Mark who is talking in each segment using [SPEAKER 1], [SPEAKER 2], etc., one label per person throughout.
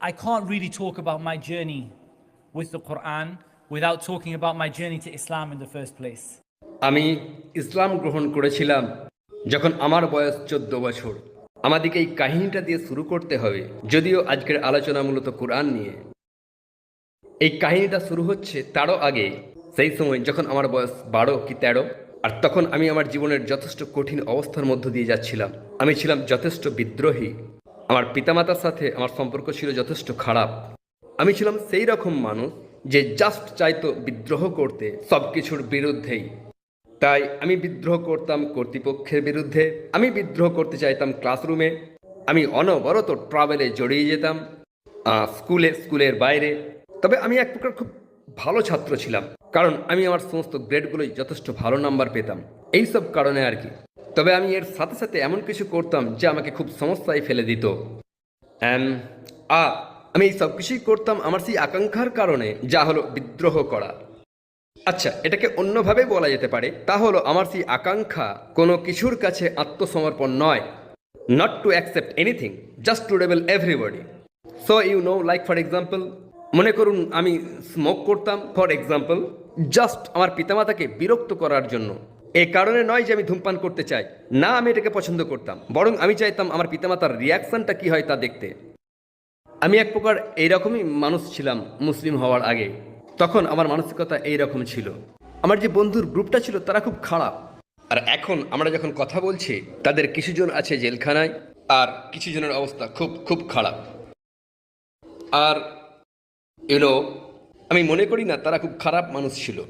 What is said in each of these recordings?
[SPEAKER 1] I can't really talk about my journey with the Quran without talking about my journey to Islam in the first place.
[SPEAKER 2] আমি ইসলাম গ্রহণ করেছিলাম যখন আমার বয়স চোদ্দ বছর। আমাদেরকে এই কাহিনীটা দিয়ে শুরু করতে হবে, যদিও আজকের আলোচনা মূলত কোরআন নিয়ে। এই কাহিনীটা শুরু হচ্ছে তারও আগে, সেই সময় যখন আমার বয়স বারো কি তেরো, আর তখন আমি আমার জীবনের যথেষ্ট কঠিন অবস্থার মধ্য দিয়ে যাচ্ছিলাম। আমি ছিলাম যথেষ্ট বিদ্রোহী। আমার পিতামাতার সাথে আমার সম্পর্ক ছিল যথেষ্ট খারাপ। আমি ছিলাম সেই রকম মানুষ যে জাস্ট চাইতো বিদ্রোহ করতে সব কিছুর বিরুদ্ধেই। তাই আমি বিদ্রোহ করতাম কর্তৃপক্ষের বিরুদ্ধে, আমি বিদ্রোহ করতে চাইতাম ক্লাসরুমে আমি অনবরত ট্রাভেলে জড়িয়ে যেতাম স্কুলে স্কুলের বাইরে। তবে আমি এক প্রকার খুব ভালো ছাত্র ছিলাম, কারণ আমি আমার সমস্ত গ্রেডগুলোই যথেষ্ট ভালো নাম্বার পেতাম। এই সব কারণে আর কি। তবে আমি এর সাথে সাথে এমন কিছু করতাম যা আমাকে খুব সমস্যায় ফেলে দিত। আমি এই সব কিছুই করতাম আমার সেই আকাঙ্ক্ষার কারণে, যা হলো বিদ্রোহ করা। আচ্ছা এটাকে অন্যভাবে বলা যেতে পারে, তা হলো আমার সেই আকাঙ্ক্ষা কোনো কিছুর কাছে আত্মসমর্পণ নয়। Not to accept anything just to rebel everybody so you know like for example মনে করুন আমি স্মোক করতাম ফর এক্সাম্পল জাস্ট আমার পিতামাতাকে বিরক্ত করার জন্য। এই কারণে নয় যে আমি ধূমপান করতে চাই। না, আমি এটাকে পছন্দ করতাম। বরং আমি চাইতাম আমার পিতামাতার রিয়াকশনটা কি হয় তা দেখতে। আমি এক প্রকার এইরকমই মানুষ ছিলাম মুসলিম হওয়ার আগে। তখন আমার মানসিকতা এইরকম ছিল। আমার যে বন্ধুর গ্রুপটা ছিল, তারা খুব খারাপ। আর এখন আমরা যখন কথা বলছি, তাদের কিছুজন আছে জেলখানায়, আর কিছু জনের অবস্থা খুব খুব খারাপ। আর এলো, আমি মনে করি না তারা খুব খারাপ মানুষ ছিল।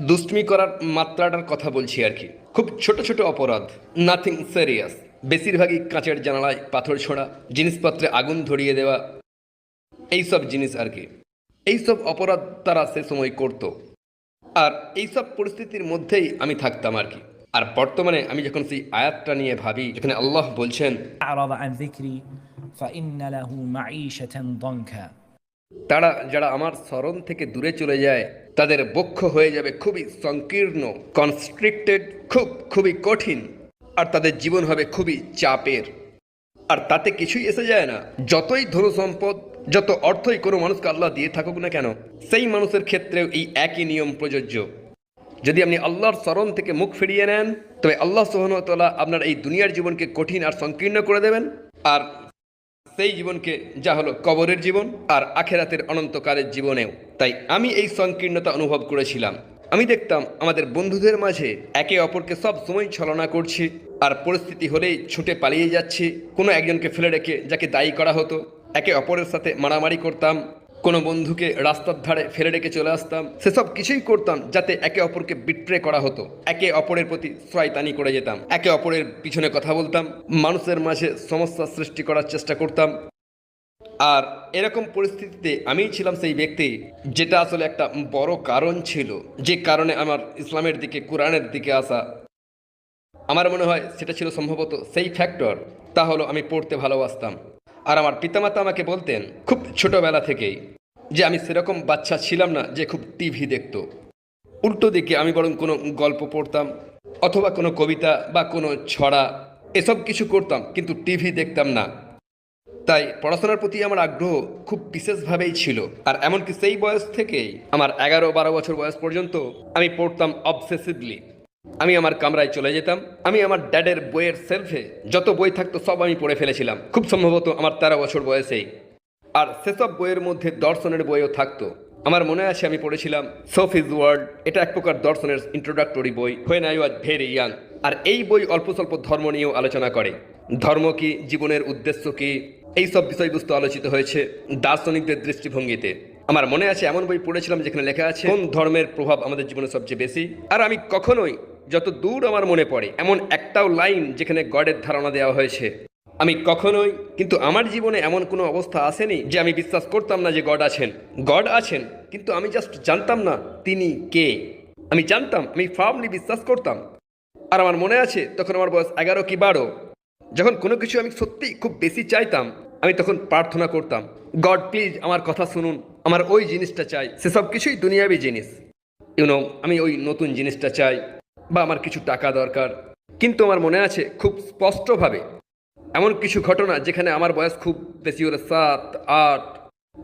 [SPEAKER 2] দুষ্টমি করার মাত্রাটার কথা বলছি আর কি। খুব ছোট ছোট অপরাধ নাথিং সিরিয়াস বেশিরভাগই কাঁচের জানালায় পাথর ছোড়া, জিনিসপত্রে আগুন ধরিয়ে দেওয়া, এইসব জিনিস আর কি। এইসব অপরাধ তারা সে সময় করত। আর এইসব পরিস্থিতির মধ্যেই আমি থাকতাম আর কি। আর বর্তমানে আমি যখন সেই আয়াতটা নিয়ে ভাবি, যেখানে আল্লাহ বলছেন তারা যারা আমার স্মরণ থেকে দূরে চলে যায়, তাদের বক্ষ হয়ে যাবে খুবই সংকীর্ণ কনস্ট্রিক্টেড খুব, খুবই কঠিন, আর তাদের জীবন হবে খুবই চাপের। আর তাতে কিছুই এসে যায় না। যতই ধন সম্পদ যত অর্থই কোনো মানুষকে আল্লাহ দিয়ে থাকুক না কেন, সেই মানুষের ক্ষেত্রেও এই একই নিয়ম প্রযোজ্য। যদি আপনি আল্লাহর স্মরণ থেকে মুখ ফিরিয়ে নেন, তবে আল্লাহ সোহনতলা আপনার এই দুনিয়ার জীবনকে কঠিন আর সংকীর্ণ করে দেবেন। আর সেই জীবনকে যা হলো কবরের জীবন আর আখেরাতের অনন্তকালের জীবনেও। তাই আমি এই সংকীর্ণতা অনুভব করেছিলাম। আমি দেখতাম আমাদের বন্ধুদের মাঝে একে অপরকে সব সময় ছলনা করছি আর পরিস্থিতি হলেই ছুটে পালিয়ে যাচ্ছি। কোনো একজনকে ফেলে রেখে যাকে দায়ী করা হতো, একে অপরের সাথে মারামারি করতাম কোনো বন্ধুকে রাস্তার ধারে ফেলে রেখে চলে আসতাম। সেসব কিছুই করতাম যাতে একে অপরকে বিট্রে করা হতো। একে অপরের প্রতি শয়তানি করে যেতাম। একে অপরের পিছনে কথা বলতাম। মানুষের মাঝে সমস্যা সৃষ্টি করার চেষ্টা করতাম। আর এরকম পরিস্থিতিতে আমিই ছিলাম সেই ব্যক্তি যেটা আসলে একটা বড় কারণ ছিল। যে কারণে আমার ইসলামের দিকে, কোরআনের দিকে আসা। আমার মনে হয় সেটা ছিল সম্ভবত সেই ফ্যাক্টর তা হলো আমি পড়তে ভালোবাসতাম। আর আমার পিতামাতা আমাকে বলতেন, খুব ছোটবেলা থেকেই, যে আমি সেরকম বাচ্চা ছিলাম না যে খুব টিভি দেখত। উল্টো দিকে আমি বরং কোনো গল্প পড়তাম, অথবা কোনো কবিতা বা কোনো ছড়া, এসব কিছু করতাম, কিন্তু টিভি দেখতাম না। তাই পড়াশোনার প্রতি আমার আগ্রহ খুব বিশেষভাবেই ছিল। আর এমনকি সেই বয়স থেকেই, আমার এগারো বারো বছর বয়স পর্যন্ত আমি পড়তাম অবসেসিভলি আমি আমার কামরায় চলে যেতাম। আমি আমার ড্যাডের বইয়ের সেলফে যত বই থাকতো সব আমি পড়ে ফেলেছিলাম। খুব সম্ভবত আমার তেরো বছর বয়সেই। আর সেসব বইয়ের মধ্যে দর্শনের বইও থাকতো। আমার মনে আছে আমি পড়েছিলাম সোফিজ ওয়ার্ল্ড এটা এক প্রকার দর্শনের ইন্ট্রোডাক্টরি বই when I was very young আর এই বই অল্প স্বল্প ধর্ম নিয়েও আলোচনা করে। ধর্ম কি, জীবনের উদ্দেশ্য কি এই সব বিষয়বস্তু আলোচিত হয়েছে দার্শনিকদের দৃষ্টিভঙ্গিতে। আমার মনে আছে এমন বই পড়েছিলাম যেখানে লেখা আছে, কোন ধর্মের প্রভাব আমাদের জীবনে সবচেয়ে বেশি? আর আমি কখনোই যত দূর আমার মনে পড়ে, এমন একটাও লাইন যেখানে গডের ধারণা দেওয়া হয়েছে। আমি কখনোই, কিন্তু আমার জীবনে এমন কোনো অবস্থা আসেনি যে আমি বিশ্বাস করতাম না যে গড আছেন। গড আছেন, কিন্তু আমি জাস্ট জানতাম না তিনি কে। আমি জানতাম, আমি ফার্মলি বিশ্বাস করতাম। আর আমার মনে আছে, তখন আমার বয়স এগারো কি বারো। যখন কোনো কিছু আমি সত্যিই খুব বেশি চাইতাম, আমি তখন প্রার্থনা করতাম, গড প্লিজ আমার কথা শুনুন, আমার ওই জিনিসটা চাই, সেসব কিছুই দুনিয়াবি জিনিস। ইউনো আমি ওই নতুন জিনিসটা চাই। বা আমার কিছু টাকা দরকার। কিন্তু আমার মনে আছে খুব স্পষ্টভাবে এমন কিছু ঘটনা যেখানে আমার বয়স খুব বেশি হলে সাত, আট,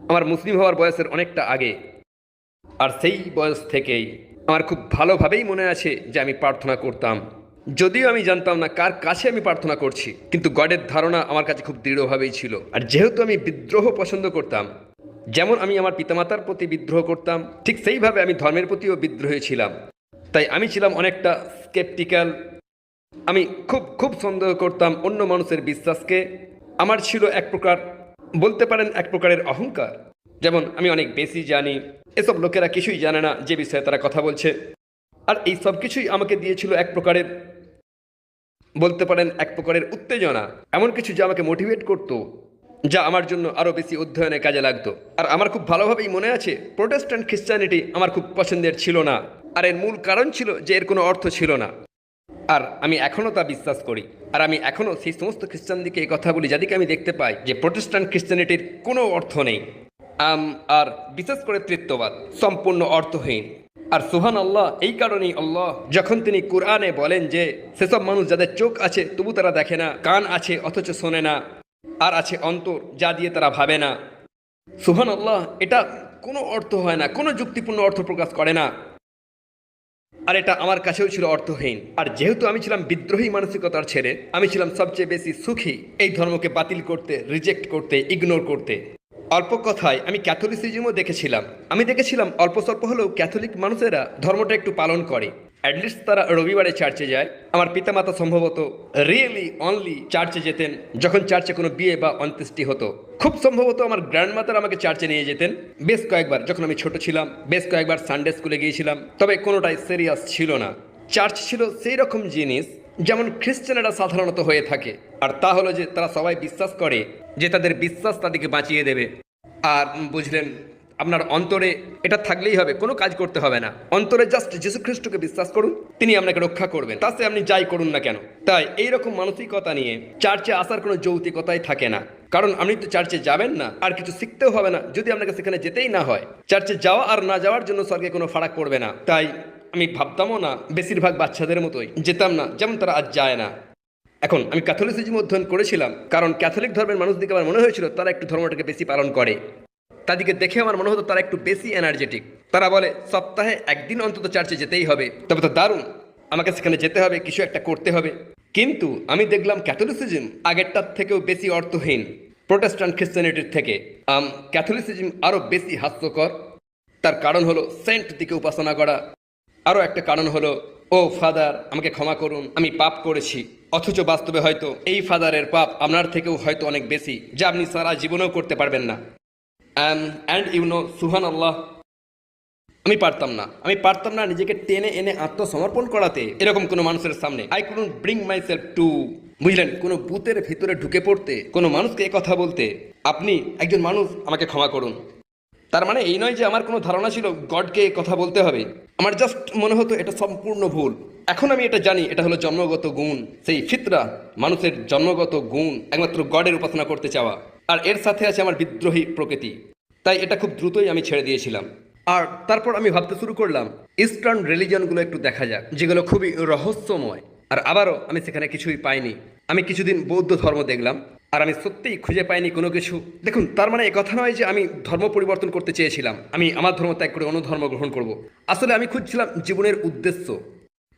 [SPEAKER 2] আমার মুসলিম হওয়ার বয়সের অনেকটা আগে। আর সেই বয়স থেকেই আমার খুব ভালোভাবেই মনে আছে যে আমি প্রার্থনা করতাম। যদিও আমি জানতাম না কার কাছে আমি প্রার্থনা করছি, কিন্তু গডের ধারণা আমার কাছে খুব দৃঢ়ভাবেই ছিল। আর যেহেতু আমি বিদ্রোহ পছন্দ করতাম, যেমন আমি আমার পিতামাতার প্রতি বিদ্রোহ করতাম, ঠিক সেইভাবে আমি ধর্মের প্রতিও বিদ্রোহী ছিলাম। তাই আমি ছিলাম অনেকটা স্কেপটিক্যাল আমি খুব খুব সন্দেহ করতাম অন্য মানুষের বিশ্বাসকে। আমার ছিল এক প্রকার, বলতে পারেন এক প্রকারের অহংকার। যেমন, আমি অনেক বেশি জানি, এসব লোকেরা কিছুই জানে না যে বিষয়ে তারা কথা বলছে। আর এই সব কিছুই আমাকে দিয়েছিল এক প্রকারের, বলতে পারেন এক প্রকারের উত্তেজনা। এমন কিছু যা আমাকে মোটিভেট করতো, যা আমার জন্য আরও বেশি অধ্যয়নে কাজে লাগতো। আর আমার খুব ভালোভাবেই মনে আছে প্রোটেস্ট্যান্ট খ্রিস্টানিটি আমার খুব পছন্দের ছিল না। আর এর মূল কারণ ছিল যে এর কোনো অর্থ ছিল না। আর আমি এখনও তা বিশ্বাস করি। আর আমি এখনও সেই সমস্ত খ্রিস্টানদিকে এই কথা বলি যাদেরকে আমি দেখতে পাই যে প্রতিষ্ঠান খ্রিস্টানিটির কোনো অর্থ নেই। আম, আর বিশেষ করে তৃত্ববাদ সম্পূর্ণ অর্থহীন। আর সুহান আল্লাহ এই কারণেই আল্লাহ যখন তিনি কোরআনে বলেন যে সেসব মানুষ যাদের চোখ আছে তবু তারা দেখে না কান আছে অথচ শোনে না আর আছে অন্তর যা দিয়ে তারা ভাবে না। সুহান আল্লাহ এটা কোনো অর্থ হয় না কোনো যুক্তিপূর্ণ অর্থ প্রকাশ করে না। আর এটা আমার কাছেও ছিল অর্থহীন। আর যেহেতু আমি ছিলাম বিদ্রোহী মানসিকতার ছেড়ে আমি ছিলাম সবচেয়ে বেশি সুখী এই ধর্মকে বাতিল করতে রিজেক্ট করতে ইগনোর করতে। অল্প কথায় আমি ক্যাথলিসিজমও দেখেছিলাম। আমি দেখেছিলাম অল্প স্বল্প হলেও ক্যাথলিক মানুষেরা ধর্মটা একটু পালন করে। অ্যাটলিস্ট তারা রবিবারে চার্চে যায়। আমার পিতামাতা সম্ভবত রিয়েলি অনলি চার্চে যেতেন, যখন চার্চে কোনো বিয়ে বা অন্ত্যেষ্টি হতো। খুব সম্ভবত আমার গ্র্যান্ডমাতার আমাকে চার্চে নিয়ে যেতেন। বেশ কয়েকবার, যখন আমি ছোট ছিলাম, বেশ কয়েকবার সানডে স্কুলে গিয়েছিলাম, তবে কোনোটাই সিরিয়াস ছিল না। চার্চ ছিল সেই রকম জিনিস যেমন খ্রিস্টানেরা সাধারণত হয়ে থাকে। আর তা হলো যে তারা সবাই বিশ্বাস করে যে তাদের বিশ্বাস তাদেরকে বাঁচিয়ে দেবে। আর বুঝলেন আপনার অন্তরে এটা থাকলেই হবে, কোনো কাজ করতে হবে না। অন্তরে জাস্ট যীশু খ্রিস্টকে বিশ্বাস করুন, তিনি আপনাকে রক্ষা করবেন। তাতে আপনি যাই করুন না কেন। তাই এই রকম মানসিকতা নিয়ে চার্চে আসার কোনো যৌতিকতাই থাকে না। কারণ আপনি তো চার্চে যাবেন না, আর কিছু শিখতেও হবে না, যদি আপনাকে সেখানে যেতেই না হয়। চার্চে যাওয়া আর না যাওয়ার জন্য স্বর্গে কোনো ফারাক পড়বে না। তাই আমি ভাবতামও না, বেশিরভাগ বাচ্চাদের মতোই, যেতাম না, যেমন তারা আজ যায় না। এখন আমি ক্যাথলিসিজম অধ্যয়ন করেছিলাম, কারণ ক্যাথলিক ধর্মের মানুষদিকে আমার মনে হয়েছিল তারা একটু ধর্মটাকে বেশি পালন করে। তাদেরকে দেখে আমার মনে হতো তারা একটু বেশি এনার্জেটিক তারা বলে, সপ্তাহে একদিন অন্তত চার্চে যেতেই হবে। তবে তো দারুণ। আমাকে সেখানে যেতে হবে, কিছু একটা করতে হবে। কিন্তু আমি দেখলাম ক্যাথলিসিজম আগেরটার থেকেও বেশি অর্থহীন। প্রোটেস্টান্ট খ্রিস্টানিটির থেকে। আম ক্যাথলিসিজম আরও বেশি হাস্যকর। তার কারণ হলো সেন্ট দিকে উপাসনা করা। আরও একটা কারণ হলো, ও ফাদার আমাকে ক্ষমা করুন, আমি পাপ করেছি। অথচ বাস্তবে হয়তো এই ফাদারের পাপ আপনার থেকেও হয়তো অনেক বেশি, যা আপনি সারা জীবনেও করতে পারবেন না। অ্যান্ড ইউ নো সুহান আল্লাহ আমি পারতাম না। আমি পারতাম না নিজেকে টেনে এনে আত্মসমর্পণ করাতে। এরকম কোনো মানুষের সামনে I couldn't bring myself to বুঝলেন? কোনো বুথের ভিতরে ঢুকে পড়তে, কোনো মানুষকে এ কথা বলতে, আপনি একজন মানুষ, আমাকে ক্ষমা করুন। তার মানে এই নয় যে আমার কোনো ধারণা ছিল গডকে কথা বলতে হবে। আমার জাস্ট মনে হতো এটা সম্পূর্ণ ভুল। এখন আমি এটা জানি, এটা হলো জন্মগত গুণ। সেই ফিতরা, মানুষের জন্মগত গুণ, একমাত্র গডের উপাসনা করতে চাওয়া। আর এর সাথে আছে আমার বিদ্রোহী প্রকৃতি। তাই এটা খুব দ্রুতই আমি ছেড়ে দিয়েছিলাম। আর তারপর আমি ভাবতে শুরু করলাম, ইস্টার্ন রিলিজনগুলো একটু দেখা যাক, যেগুলো খুবই রহস্যময়। আর আবারও আমি সেখানে কিছুই পাইনি। আমি কিছুদিন বৌদ্ধ ধর্ম দেখলাম, আর আমি সত্যিই খুঁজে পাইনি কোনো কিছু। দেখুন, তার মানে কথা নয় যে আমি ধর্ম পরিবর্তন করতে চেয়েছিলাম। আমি আমার ধর্ম ত্যাগ করে অন্য ধর্ম গ্রহণ করব। আসলে আমি খুঁজছিলাম জীবনের উদ্দেশ্য।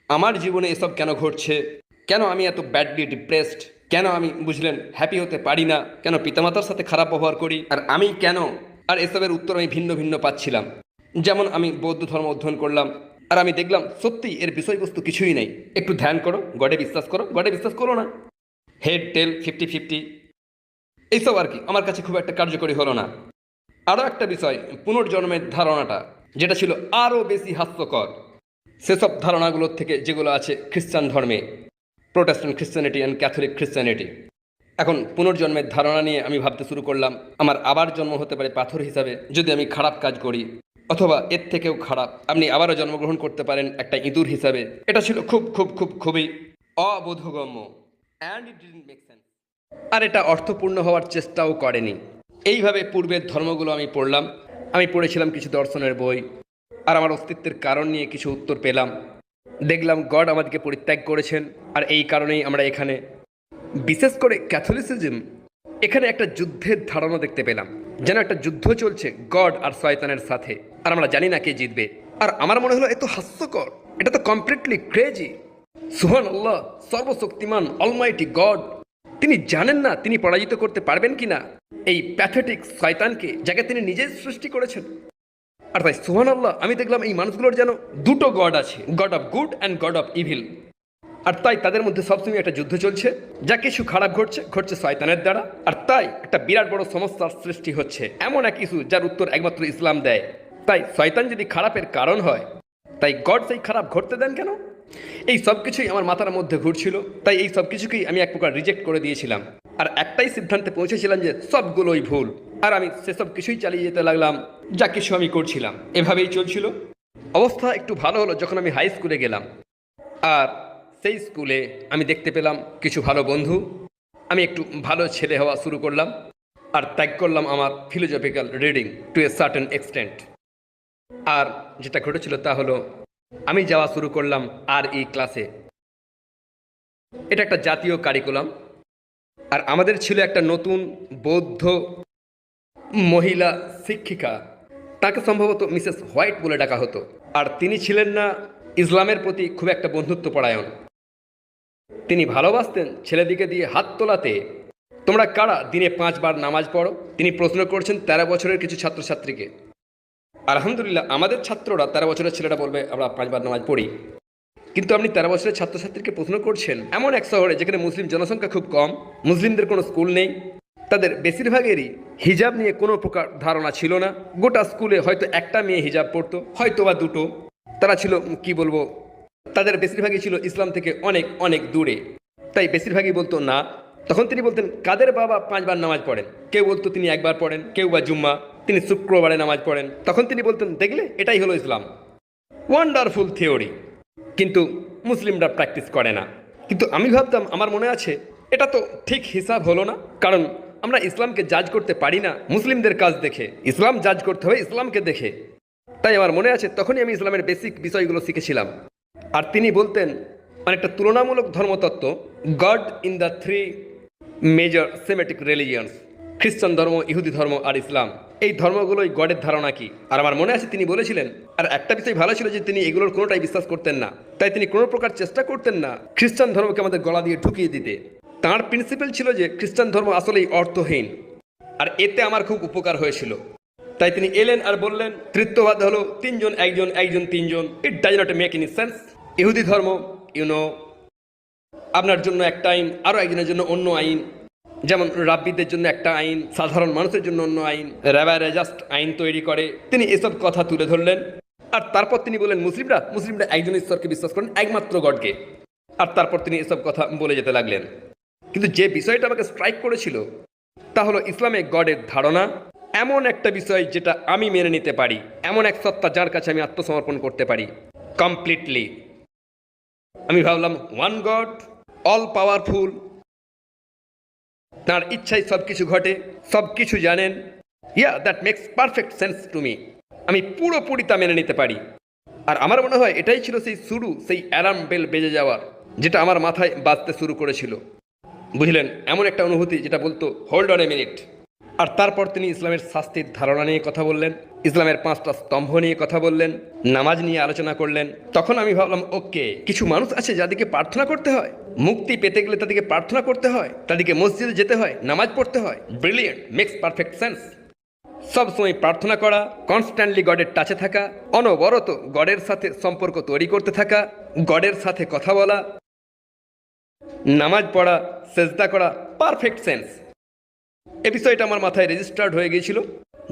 [SPEAKER 2] আমার জীবনে এসব কেন ঘটছে? কেন আমি এত ব্যাডলি ডিপ্রেসড কেন আমি বুঝলেন হ্যাপি হতে পারি না? কেন পিতামাতার সাথে খারাপ ব্যবহার করি? আর আমি কেন? আর এসবের উত্তর আমি ভিন্ন ভিন্ন পাচ্ছিলাম। যেমন আমি বৌদ্ধ ধর্ম অধ্যয়ন করলাম, আর আমি দেখলাম সত্যি এর বিষয়বস্তু কিছুই নেই। একটু ধ্যান করো গডে বিশ্বাস করো গডে বিশ্বাস করো না। হেড টেল ফিফটি ফিফটি এইসব আর কি, আমার কাছে খুব একটা কার্যকরী হলো না। আরও একটা বিষয়, পুনর্জন্মের ধারণাটা, যেটা ছিল আরও বেশি হাস্যকর। সেসব ধারণাগুলোর থেকে যেগুলো আছে খ্রিস্টান ধর্মে। Protestant Christianity and Catholic Christianity এখন পুনর্জন্মের ধারণা নিয়ে আমি ভাবতে শুরু করলাম, আমার আবার জন্ম হতে পারে পাথর হিসাবে যদি আমি খারাপ কাজ করি, অথবা এর থেকেও খারাপ, আপনি আবারও জন্মগ্রহণ করতে পারেন একটা ইঁদুর হিসাবে। এটা ছিল খুব খুব খুব, খুবই অবোধগম্য। And it didn't make sense আর এটা অর্থপূর্ণ হওয়ার চেষ্টাও করেনি। এইভাবে পূর্বের ধর্মগুলো আমি পড়লাম। আমি পড়েছিলাম কিছু দর্শনের বই। আর আমার অস্তিত্বের কারণ নিয়ে কিছু উত্তর পেলাম। দেখলাম গড আমাদেরকে পরিত্যাগ করেছেন, আর এই কারণেই আমরা এখানে। বিশেষ করে ক্যাথলিসিজম, এখানে একটা যুদ্ধের ধারণা দেখতে পেলাম, যেন একটা যুদ্ধ চলছে গড আর শয়তানের সাথে, আর আমরা জানি না কে জিতবে। আর আমার মনে হলো এত হাস্যকর, এটা তো কমপ্লিটলি ক্রেজি সুহান আল্লাহ সর্বশক্তিমান অলমাইটি গড তিনি জানেন না তিনি পরাজিত করতে পারবেন কিনা এই প্যাথেটিক শয়তানকে, যাকে তিনি নিজেই সৃষ্টি করেছেন। আর তাই সুহান আল্লাহ আমি দেখলাম এই মানুষগুলোর যেন দুটো গড আছে god of good and god of evil আর তাই তাদের মধ্যে সবসময় একটা যুদ্ধ চলছে, যা কিছু খারাপ ঘটছে ঘটছে শয়তানের দ্বারা। আর তাই একটা বিরাট বড় সমস্যার সৃষ্টি হচ্ছে, এমন এক ইস্যু যার উত্তর একমাত্র ইসলাম দেয়। তাই শয়তান যদি খারাপের কারণ হয়, তাই গড সেই খারাপ ঘটতে দেন কেন? এই সব কিছুই আমার মাথার মধ্যে ঘুরছিল, তাই এই সব কিছুকেই আমি এক প্রকার রিজেক্ট করে দিয়েছিলাম। আর একটাই সিদ্ধান্তে পৌঁছেছিলাম যে সবগুলোই ভুল। আর আমি সেসব কিছুই চালিয়ে যেতে লাগলাম, যা কিছু আমি করছিলাম। এভাবেই চলছিল। অবস্থা একটু ভালো হলো যখন আমি হাই স্কুলে গেলাম। আর সেই স্কুলে আমি দেখতে পেলাম কিছু ভালো বন্ধু। আমি একটু ভালো ছেলে হওয়া শুরু করলাম আর ত্যাগ করলাম আমার philosophical reading to a certain extent আর যেটা ঘটেছিল তা হলো, আমি যাওয়া শুরু করলাম আর ই ক্লাসে এটা একটা জাতীয় কারিকুলাম আর আমাদের ছিল একটা নতুন বৌদ্ধ মহিলা শিক্ষিকা। তাকে সম্ভবত মিসেস হোয়াইট বলে ডাকা হতো। আর তিনি ছিলেন না ইসলামের প্রতি খুব একটা বন্ধুত্ব পরায়ণ তিনি ভালোবাসতেন ছেলেদিকে দিয়ে হাত তোলাতে। তোমরা কারা দিনে পাঁচবার নামাজ পড়ো? তিনি প্রশ্ন করছেন তেরো বছরের কিছু ছাত্রছাত্রীকে। আলহামদুলিল্লাহ, আমাদের ছাত্ররা তেরো বছরের ছেলেরা বলবে, আমরা পাঁচবার নামাজ পড়ি। কিন্তু আপনি তেরো বছরের ছাত্রছাত্রীকে প্রশ্ন করছেন, এমন এক শহরে যেখানে মুসলিম জনসংখ্যা খুব কম, মুসলিমদের কোনো স্কুল নেই তাদের বেশিরভাগেরই হিজাব নিয়ে কোনো প্রকার ধারণা ছিল না। গোটা স্কুলে হয়তো একটা মেয়ে হিজাব পড়তো হয়তো বা দুটো। তারা ছিল, কি বলব, তাদের বেশিরভাগই ছিল ইসলাম থেকে অনেক অনেক দূরে। তাই বেশিরভাগই বলতো না। তখন তিনি বলতেন, কাদের বাবা পাঁচবার নামাজ পড়েন? কেউ বলতো, তিনি একবার পড়েন। কেউ বা জুম্মা, তিনি শুক্রবারে নামাজ পড়েন। তখন তিনি বলতেন, দেখলে, এটাই হলো ইসলাম। ওয়ান্ডারফুল থিওরি কিন্তু মুসলিমরা প্র্যাকটিস করে না। কিন্তু আমি ভাবতাম, আমার মনে আছে, এটা তো ঠিক হিসাব হলো না। কারণ আমরা ইসলামকে জাজ করতে পারি না, মুসলিমদের কাজ দেখে। ইসলাম জাজ করতে হবে, ইসলামকে দেখে। তাই আমার মনে আছে, তখনই আমি ইসলামের বেসিক বিষয়গুলো শিখেছিলাম। আর তিনি বলতেন একটা তুলনামূলক ধর্মতত্ত্ব God in the three major Semitic religions খ্রিস্টান ধর্ম, ইহুদি ধর্ম আর ইসলাম। এই ধর্মগুলোই গডের ধারণা কি? আর আমার মনে আছে, তিনি বলেছিলেন, আর একটা বিষয় ভালো ছিল যে তিনি এগুলোর কোনোটাই বিশ্বাস করতেন না। তাই তিনি কোনো প্রকার চেষ্টা করতেন না খ্রিস্টান ধর্মকে আমাদের গলা দিয়ে ঢুকিয়ে দিতে। তাঁর প্রিন্সিপাল ছিল যে খ্রিস্টান ধর্ম আসলেই অর্থহীন। আর এতে আমার খুব উপকার হয়েছিল। তাই তিনি এলেন আর বললেন তৃতীয়বাদ হলো তিনজন, একজন একজন, তিনজন। It does not make any sense ইহুদি ধর্ম ইউনো আপনার জন্য একটা আইন আরও একজনের জন্য অন্য আইন। যেমন রাব্বিদের জন্য একটা আইন, সাধারণ মানুষের জন্য অন্য আইন। র্যাবারে জাস্ট আইন তৈরি করে। তিনি এসব কথা তুলে ধরলেন। আর তারপর তিনি বললেন, মুসলিমরা মুসলিমরা একজন ঈশ্বরকে বিশ্বাস করেন, একমাত্র গডকে। আর তারপর তিনি এসব কথা বলে যেতে লাগলেন। কিন্তু যে বিষয়টা আমাকে স্ট্রাইক করেছিল, তা হলো ইসলামে গডের ধারণা। এমন একটা বিষয় যেটা আমি মেনে নিতে পারি, এমন এক সত্তা যার কাছে আমি আত্মসমর্পণ করতে পারি। কমপ্লিটলি আমি ভাবলাম ওয়ান গড অল পাওয়ারফুল তার ইচ্ছায় সব কিছু ঘটে সব কিছু জানেন। Yeah that makes perfect sense to me আমি পুরোপুরি তা মেনে নিতে পারি। আর আমার মনে হয় এটাই ছিল সেই শুরু, সেই অ্যালার্ম বেল বেজে যাওয়ার, যেটা আমার মাথায় বাজতে শুরু করেছিল। বুঝলেন, এমন একটা অনুভূতি যেটা বলতো হোল্ড অন এ মিনিট আর তারপর তিনি ইসলামের শাস্তির ধারণা নিয়ে কথা বললেন, ইসলামের পাঁচটা স্তম্ভ নিয়ে কথা বললেন, নামাজ নিয়ে আলোচনা করলেন। তখন আমি ভাবলাম ওকে কিছু মানুষ আছে যাদেরকে প্রার্থনা করতে হয়। মুক্তি পেতে গেলে তাদেরকে প্রার্থনা করতে হয়, তাদেরকে মসজিদে যেতে হয়, নামাজ পড়তে হয়। ব্রিলিয়েন্ট মেক্স পারফেক্ট সেন্স সবসময় প্রার্থনা করা কনস্ট্যান্টলি গডের টাচে থাকা, অনবরত গডের সাথে সম্পর্ক তৈরি করতে থাকা গডের সাথে কথা বলা নামাজ পড়া, সেজদা করা পারফেক্ট সেন্স এ বিষয়টা আমার মাথায় রেজিস্টার্ড হয়ে গিয়েছিল।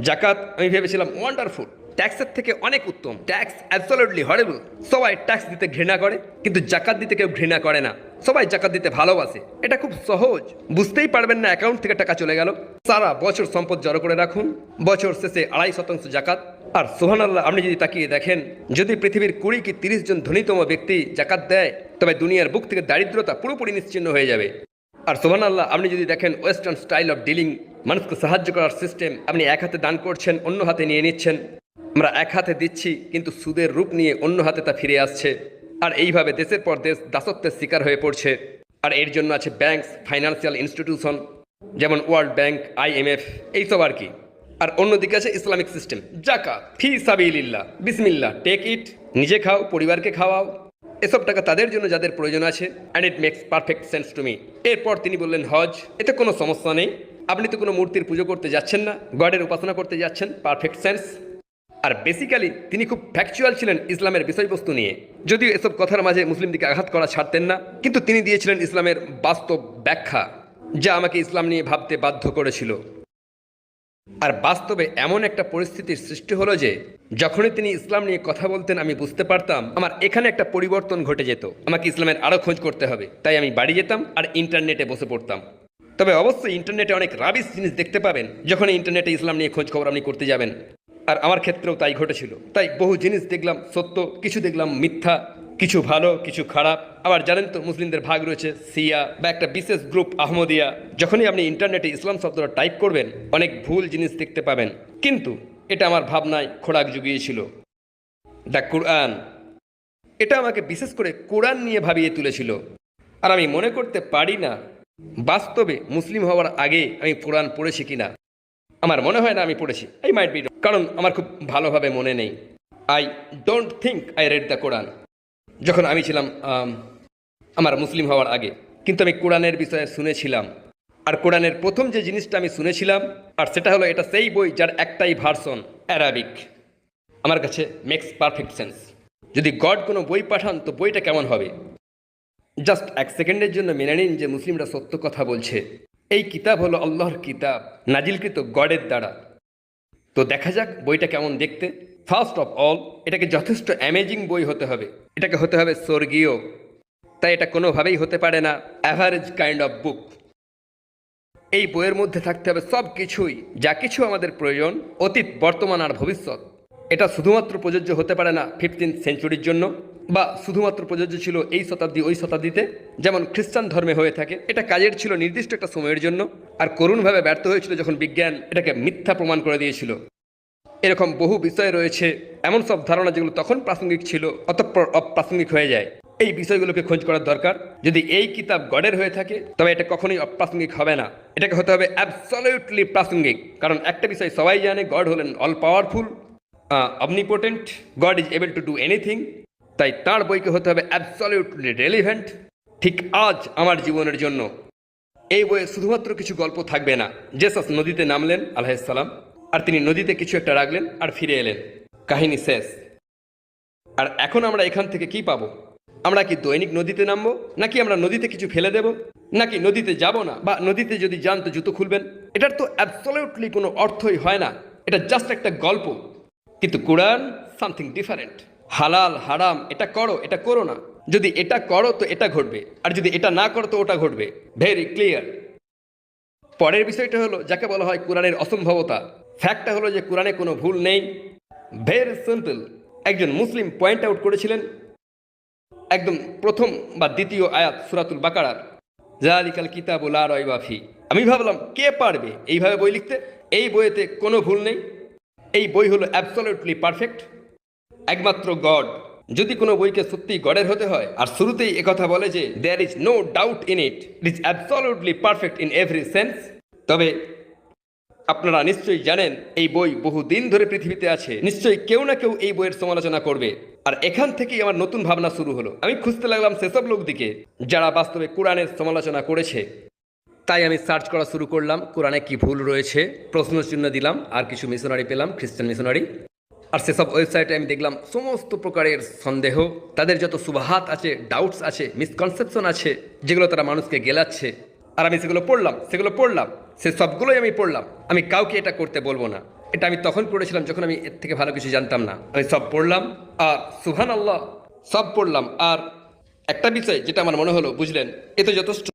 [SPEAKER 2] জাকাত, আমি ভেবেছিলাম ওয়ান্ডারফুল ট্যাক্সের থেকে অনেক উত্তম। ট্যাক্স অ্যাবসলিউটলি হরেবল সবাই ট্যাক্স দিতে ঘৃণা করে, কিন্তু জাকাত দিতে কেউ ঘৃণা করে না। সবাই জাকাত দিতে ভালোবাসে। এটা খুব সহজ। বুঝতেই পারবেন না অ্যাকাউন্ট থেকে টাকা চলে গেল। সারা বছর সম্পদ জড়ো করে রাখুন। বছর শেষে আড়াই শতাংশ জাকাত। আর সোহান আল্লাহ আপনি যদি তাকিয়ে দেখেন, যদি পৃথিবীর কুড়ি কি তিরিশ জন ধনীতম ব্যক্তি জাকাত দেয়, তবে দুনিয়ার বুক থেকে দারিদ্রতা পুরোপুরি নিশ্চিন্ন হয়ে যাবে। আর সোহান আল্লাহ আপনি যদি দেখেন ওয়েস্টার্ন স্টাইল অফ ডিলিং মানুষকে সাহায্য করার সিস্টেম আপনি এক হাতে দান করছেন, অন্য হাতে নিয়ে নিচ্ছেন। আমরা এক হাতে দিচ্ছি, কিন্তু সুদের রূপ নিয়ে অন্য হাতে তা ফিরে আসছে। আর এইভাবে দেশের পর দেশ দাসত্বের শিকার হয়ে পড়ছে। আর এর জন্য আছে ব্যাংকস ফাইন্যান্সিয়াল ইনস্টিটিউশন যেমন ওয়ার্ল্ড ব্যাংক আইএমএফ এইসব আর কি। আর অন্যদিকে আছে ইসলামিক সিস্টেম জাকাত ফি সাবিলিল্লাহ, বিসমিল্লাহ টেক ইট নিজে খাও, পরিবারকে খাওয়াও। এসব টাকা তাদের জন্য যাদের প্রয়োজন আছে and it makes perfect sense to me এরপর তিনি বললেন, হজ, এতে কোনো সমস্যা নেই। আপনি তো কোনো মূর্তির পুজো করতে যাচ্ছেন না, গডের উপাসনা করতে যাচ্ছেন পারফেক্ট সেন্স আর বেসিক্যালি তিনি খুব ফ্যাকচুয়াল ছিলেন ইসলামের বিষয়বস্তু নিয়ে। যদিও এসব কথার মাঝে মুসলিমদিকে আঘাত করা ছাড়তেন না, কিন্তু তিনি দিয়েছিলেন ইসলামের বাস্তব ব্যাখ্যা, যা আমাকে ইসলাম নিয়ে ভাবতে বাধ্য করেছিল। আর বাস্তবে এমন একটা পরিস্থিতির সৃষ্টি হলো যে, যখনই তিনি ইসলাম নিয়ে কথা বলতেন, আমি বুঝতে পারতাম আমার এখানে একটা পরিবর্তন ঘটে যেত। আমাকে ইসলামের আরও খোঁজ করতে হবে, তাই আমি বাড়ি যেতাম আর ইন্টারনেটে বসে পড়তাম। তবে অবশ্যই ইন্টারনেটে অনেক রাবিশ জিনিস দেখতে পাবেন যখন ইন্টারনেটে ইসলাম নিয়ে খোঁজ খবর আপনি করতে যাবেন। আর আমার ক্ষেত্রেও তাই ঘটেছিল। তাই বহু জিনিস দেখলাম, সত্য, কিছু দেখলাম মিথ্যা, কিছু ভালো, কিছু খারাপ। আবার জানেন তো, মুসলিমদের ভাগ রয়েছে সিয়া বা একটা বিশেষ গ্রুপ আহমদিয়া। যখনই আপনি ইন্টারনেটে ইসলাম শব্দটা টাইপ করবেন, অনেক ভুল জিনিস দেখতে পাবেন। কিন্তু এটা আমার ভাবনায় খোরাক জুগিয়েছিল। দ্য কুরআন। এটা আমাকে বিশেষ করে কোরআন নিয়ে ভাবিয়ে তুলেছিল। আর আমি মনে করতে পারি না, বাস্তবে মুসলিম হওয়ার আগে আমি কোরআন পড়েছি কিনা। আমার মনে হয় না আমি পড়েছি। আই মাইট বি কারণ আমার খুব ভালোভাবে মনে নেই। I don't think I read the Quran যখন আমি ছিলাম আমার মুসলিম হওয়ার আগে, কিন্তু আমি কোরআনের বিষয়ে শুনেছিলাম। আর কোরআনের প্রথম যে জিনিসটা আমি শুনেছিলাম, আর সেটা হলো এটা সেই বই যার একটাই ভার্সন অ্যারাবিক আমার কাছে মেক্স পারফেক্ট সেন্স যদি গড কোনো বই পাঠান, তো বইটা কেমন হবে? জাস্ট এক সেকেন্ডের জন্য মেনে নিন যে মুসলিমরা সত্য কথা বলছে। এই কিতাব হলো আল্লাহর কিতাব, নাজিলকৃত গডের দ্বারা। তো দেখা যাক বইটা কেমন দেখতে। ফার্স্ট অফ অল এটাকে যথেষ্ট অ্যামেজিং বই হতে হবে। এটাকে হতে হবে স্বর্গীয়। তাই এটা কোনোভাবেই হতে পারে না। অ্যাভারেজ কাইন্ড অফ বুক এই বইয়ের মধ্যে থাকতে হবে সব কিছুই, যা কিছু আমাদের প্রয়োজন, অতীত, বর্তমান আর ভবিষ্যৎ। এটা শুধুমাত্র প্রযোজ্য হতে পারে না ফিফটিন সেঞ্চুরির জন্য। বা শুধুমাত্র প্রযোজ্য ছিল এই শতাব্দী, ওই শতাব্দীতে? যেমন খ্রিস্টান ধর্মে হয়ে থাকে। এটা কাজের ছিল নির্দিষ্ট একটা সময়ের জন্য। আর করুণভাবে ব্যর্থ হয়েছিল যখন বিজ্ঞান এটাকে মিথ্যা প্রমাণ করে দিয়েছিল। এরকম বহু বিষয় রয়েছে। এমন সব ধারণা যেগুলো তখন প্রাসঙ্গিক ছিল, অতঃপর অপ্রাসঙ্গিক হয়ে যায়। এই বিষয়গুলোকে খোঁজ করার দরকার। যদি এই কিতাব গডের হয়ে থাকে, তবে এটা কখনোই অপ্রাসঙ্গিক হবে না। এটাকে হতে হবে অ্যাবসলিউটলি প্রাসঙ্গিক। কারণ একটা বিষয় সবাই জানে, গড হলেন all powerful omnipotent God is able to do anything তাই তার বইকে হতে হবে অ্যাবসলিউটলি রেলিভেন্ট ঠিক আজ আমার জীবনের জন্য। এই বইয়ে শুধুমাত্র কিছু গল্প থাকবে না। জেসাস নদীতে নামলেন আলাইসাল্লাম আর তিনি নদীতে কিছু একটা রাখলেন আর ফিরে এলেন। কাহিনী শেষ। আর এখন আমরা এখান থেকে কি পাবো? আমরা কি দৈনিক নদীতে নামবো? নাকি আমরা নদীতে কিছু ফেলে দেব? নাকি নদীতে যাব না? বা নদীতে যদি যান তো জুতো খুলবেন? এটার তো অ্যাবসলিউটলি কোনো অর্থই হয় না। এটা জাস্ট একটা গল্প। কিন্তু কোরআন সামথিং ডিফারেন্ট হালাল, হারাম, এটা করো এটা করো না। যদি এটা করো তো এটা ঘটবে, আর যদি এটা না করো তো ওটা ঘটবে। ভেরি ক্লিয়ার পরের বিষয়টা হলো, যাকে বলা হয় কোরআনের অসম্ভবতা। ফ্যাক্টটা হলো যে কোরআনে কোনো ভুল নেই। ভেরি সিম্পল একজন মুসলিম পয়েন্ট আউট করেছিলেন। একদম প্রথম বা দ্বিতীয় আয়াত সুরাতুল বাকারার। জালিকাল কিতাবুল আর বাফি আমি ভাবলাম, কে পারবে? এইভাবে বই লিখতে? এই বইয়েতে কোনো ভুল নেই। এই বই হলো অ্যাবসলিউটলি পারফেক্ট একমাত্র গড। যদি কোনো বইকে সত্যি গডের হতে হয়, আর শুরুতেই একথা বলে যে there is no doubt in it it is absolutely perfect in every sense তবে, আপনারা নিশ্চয়ই জানেন, এই বই বহু দিন ধরে পৃথিবীতে আছে। নিশ্চয়ই কেউ না কেউ এই বইয়ের সমালোচনা করবে। আর এখান থেকেই আমার নতুন ভাবনা শুরু হলো। আমি খুঁজতে লাগলাম সেসব লোকদিকে, যারা বাস্তবে কোরআনের সমালোচনা করেছে। তাই আমি সার্চ করা শুরু করলাম, কোরআনে কি ভুল রয়েছে প্রশ্ন চিহ্ন দিলাম, আর কিছু মিশনারি পেলাম, খ্রিস্টান মিশনারি। আর সেসব ওয়েবসাইটে আমি দেখলাম সমস্ত প্রকারের সন্দেহ। তাদের যত সুবাহাত আছে ডাউটস আছে মিসকনসেপশন আছে, যেগুলো তারা মানুষকে গেলাচ্ছে। আর আমি সেগুলো পড়লাম সেগুলো পড়লাম, সে সবগুলোই আমি পড়লাম। আমি কাউকে এটা করতে বলব না। এটা আমি তখন পড়েছিলাম যখন আমি এর থেকে ভালো কিছু জানতাম না। আমি সব পড়লাম, আর সুহান আল্লাহ সব পড়লাম। আর একটা বিষয় যেটা আমার মনে হলো, বুঝলেন? এ তো যথেষ্ট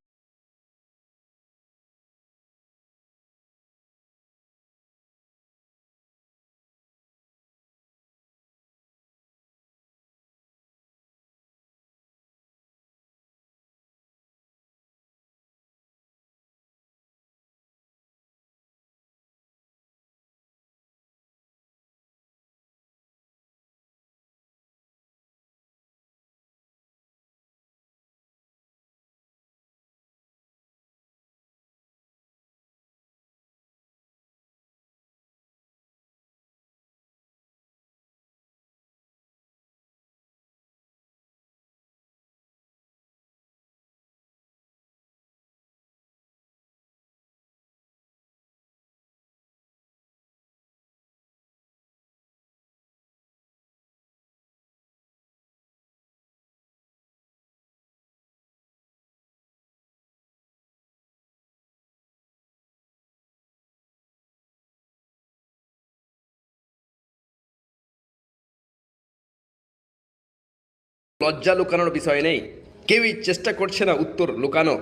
[SPEAKER 2] লজ্জা লুকানোর বিষয় নেই। কেউই চেষ্টা করছে না উত্তর লুকানো।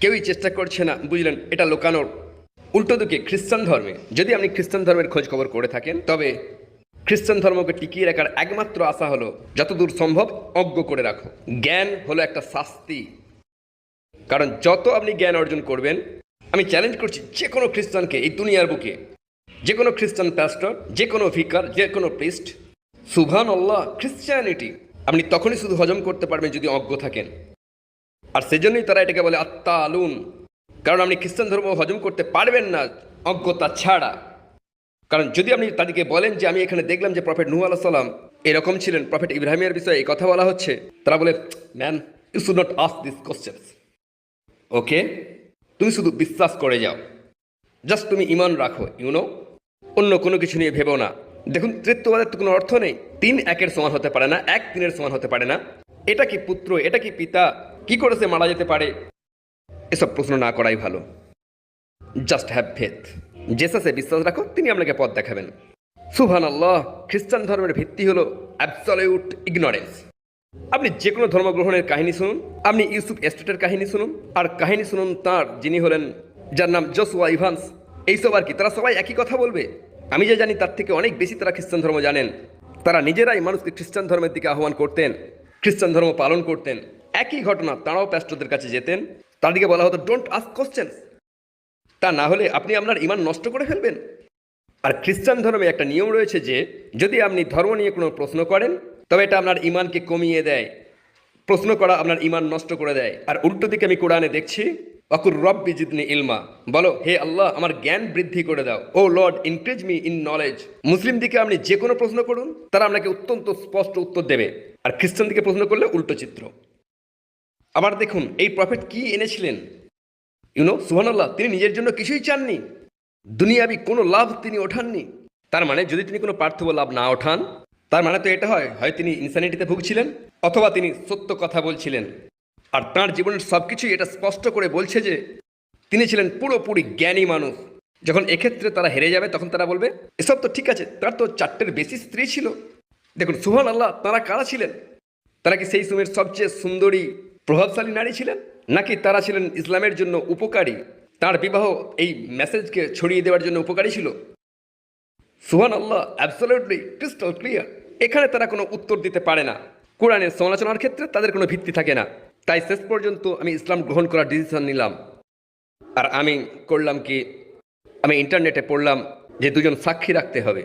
[SPEAKER 2] কেউই চেষ্টা করছে না, বুঝলেন, এটা লুকানোর। উল্টো দিকে খ্রিস্টান ধর্মে, যদি আপনি খ্রিস্টান ধর্মের খোঁজ খবর করে থাকেন, তবে খ্রিস্টান ধর্মকে টিকিয়ে রাখার একমাত্র আশা হলো, যতদূর সম্ভব অজ্ঞ করে রাখো। জ্ঞান হলো একটা শাস্তি। কারণ যত আপনি জ্ঞান অর্জন করবেন, আমি চ্যালেঞ্জ করছি যে কোনো খ্রিস্টানকে এই দুনিয়ার বুকে, যে কোনো খ্রিস্টান প্যাস্টর যে কোনো ভিকার যে কোনো প্রিস্ট সুভান আল্লাহ খ্রিস্টানিটি আপনি তখনই শুধু হজম করতে পারবেন যদি অজ্ঞ থাকেন। আর সেজন্যই তারা এটাকে বলে আত্মা আলুন কারণ আপনি খ্রিস্টান ধর্ম হজম করতে পারবেন না অজ্ঞতা ছাড়া। কারণ যদি আপনি তাদেরকে বলেন যে আমি এখানে দেখলাম যে প্রফেট নুহ সাল্লাম এরকম ছিলেন, প্রফেট ইব্রাহিমের বিষয়ে এই কথা বলা হচ্ছে, তারা বলে, man you should not ask this questions okay? তুমি শুধু বিশ্বাস করে যাও। জাস্ট তুমি ইমান রাখো ইউনো অন্য কোনো কিছু নিয়ে ভেবো না। দেখুন তৃত্ববাদের তো কোনো অর্থ নেই। তিন একের সমান হতে পারে না, এক তিনের সমান হতে পারে না। এটা কি পুত্র, এটা কি পিতা? কি করে সে মারা যেতে পারে? এসব প্রশ্ন না করাই ভালো। জাস্ট হ্যাভ ফেথ জেসাসে বিশ্বাস রাখো, তিনি আপনাকে পথ দেখাবেন। সুহান আল্লাহ খ্রিস্টান ধর্মের ভিত্তি হলো অ্যাবসলিউট ইগনোরেন্স আপনি যে কোনো ধর্মগ্রহণের কাহিনী শুনুন, আপনি ইউসুফ এস্টেটের কাহিনী শুনুন, আর কাহিনী শুনুন তার, যিনি হলেন, যার নাম জসুয়া ইভান্স। এইসব আর কি, তারা সবাই একই কথা বলবে? আমি যে জানি, তার থেকে অনেক বেশি তারা খ্রিস্টান ধর্ম জানেন। তারা নিজেরাই মানুষকে খ্রিস্টান ধর্মের দিকে আহ্বান করতেন, খ্রিস্টান ধর্ম পালন করতেন। একই ঘটনা তারাও প্যাস্টরদের কাছে যেতেন। তাদেরকে বলা হতো ডোন্ট আস্ক কোশ্চেন তা না হলে আপনি আপনার ইমান নষ্ট করে ফেলবেন। আর খ্রিস্টান ধর্মে একটা নিয়ম রয়েছে যে, যদি আপনি ধর্ম নিয়ে কোনো প্রশ্ন করেন, তবে এটা আপনার ইমানকে কমিয়ে দেয়। প্রশ্ন করা আপনার ইমান নষ্ট করে দেয়। আর উল্টো দিকে আমি কোরআনে দেখছি অকুর রব বিজিদনি ইলমা। বলো, হে আল্লাহ, আমার জ্ঞান বৃদ্ধি করে দাও। O lord increase me in knowledge মুসলিম দিকে আপনি যে কোনো প্রশ্ন করুন, তারা আপনাকে অত্যন্ত স্পষ্ট উত্তর দেবে। আর খ্রিস্টান দিকে প্রশ্ন করলে উল্টো চিত্র। আবার দেখুন, এই প্রফেট কি এনেছিলেন? ইউনো সুহানাল্লাহ তিনি নিজের জন্য কিছুই চাননি। দুনিয়াবি কোনো লাভ তিনি ওঠাননি। তার মানে যদি তিনি কোনো পার্থিব লাভ না ওঠান, তার মানে তো এটা হয় হয় তিনি ইনসানিটিতে ভুগছিলেন, অথবা তিনি সত্য কথা বলছিলেন। আর তাঁর জীবনের সব কিছুই এটা স্পষ্ট করে বলছে যে তিনি ছিলেন পুরোপুরি জ্ঞানী মানুষ। যখন এক্ষেত্রে তারা হেরে যাবে, তখন তারা বলবে, এসব তো ঠিক আছে, তার তো চারটের বেশি স্ত্রী ছিল। দেখুন সুহান আল্লাহ তারা কারা ছিলেন? তারা কি সেই সময়ের সবচেয়ে সুন্দরী, প্রভাবশালী নারী ছিলেন? নাকি তারা ছিলেন ইসলামের জন্য উপকারী? তার বিবাহ এই মেসেজকে ছড়িয়ে দেওয়ার জন্য উপকারী ছিল? সুহান আল্লাহ অ্যাবসলিউটলি ক্রিস্টাল ক্লিয়ার এখানে তারা কোনো উত্তর দিতে পারে না। কোরআনের সমালোচনার ক্ষেত্রে তাদের কোনো ভিত্তি থাকে না। তাই শেষ পর্যন্ত আমি ইসলাম গ্রহণ করার ডিসিশন নিলাম। আর আমি করলাম কি, আমি ইন্টারনেটে পড়লাম যে দুজন সাক্ষী রাখতে হবে,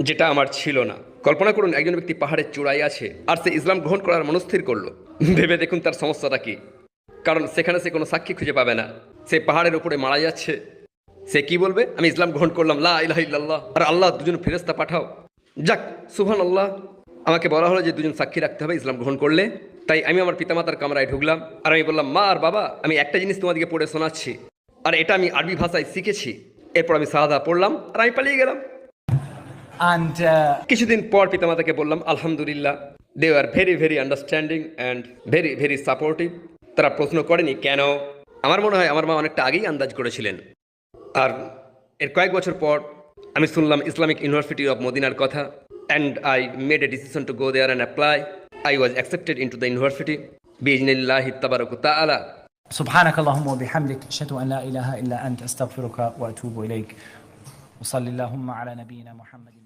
[SPEAKER 2] যেটা আমার ছিল না। কল্পনা করুন, একজন ব্যক্তি পাহাড়ের চূড়ায় আছে আর সে ইসলাম গ্রহণ করার মনস্থির করল। ভেবে দেখুন তার সমস্যাটা কি। কারণ সেখানে সে কোনো সাক্ষী খুঁজে পাবে না। সে পাহাড়ের উপরে মারা যাচ্ছে। সে কি বলবে? আমি ইসলাম গ্রহণ করলাম, লা ইলাহা ইল্লাল্লাহ। আর আল্লাহ, দুজন ফেরেস্তা পাঠাও। যাক সুহান আল্লাহ আমাকে বলা হলো যে দুজন সাক্ষী রাখতে হবে ইসলাম গ্রহণ করলে। তাই আমি আমার পিতামাতার কামরায় ঢুকলাম আর আমি বললাম মা আর বাবা আমি একটা জিনিস তোমাদেরকে পড়ে শোনাচ্ছি। আর এটা আমি আরবি ভাষায় শিখেছি। এরপর আমি সাহাদা পড়লাম আর আমি পালিয়ে গেলাম।
[SPEAKER 1] Uh,
[SPEAKER 2] কিছুদিন পর পিতামাতাকে বললাম আলহামদুলিল্লাহ they are very very understanding and very very supportive তারা প্রশ্ন করেনি কেন? আমার মনে হয় আমার মা অনেকটা আগেই আন্দাজ করেছিলেন। আর এর কয়েক বছর পর আমি শুনলাম ইসলামিক ইউনিভার্সিটি অফ মদিনার কথা and I made a decision to go there and apply I was accepted into the university بإذن الله تبارك وتعالى
[SPEAKER 1] سبحانك اللهم وبحمدك أشهد أن لا إله إلا أنت أستغفرك وأتوب إليك وصل اللهم على نبينا محمد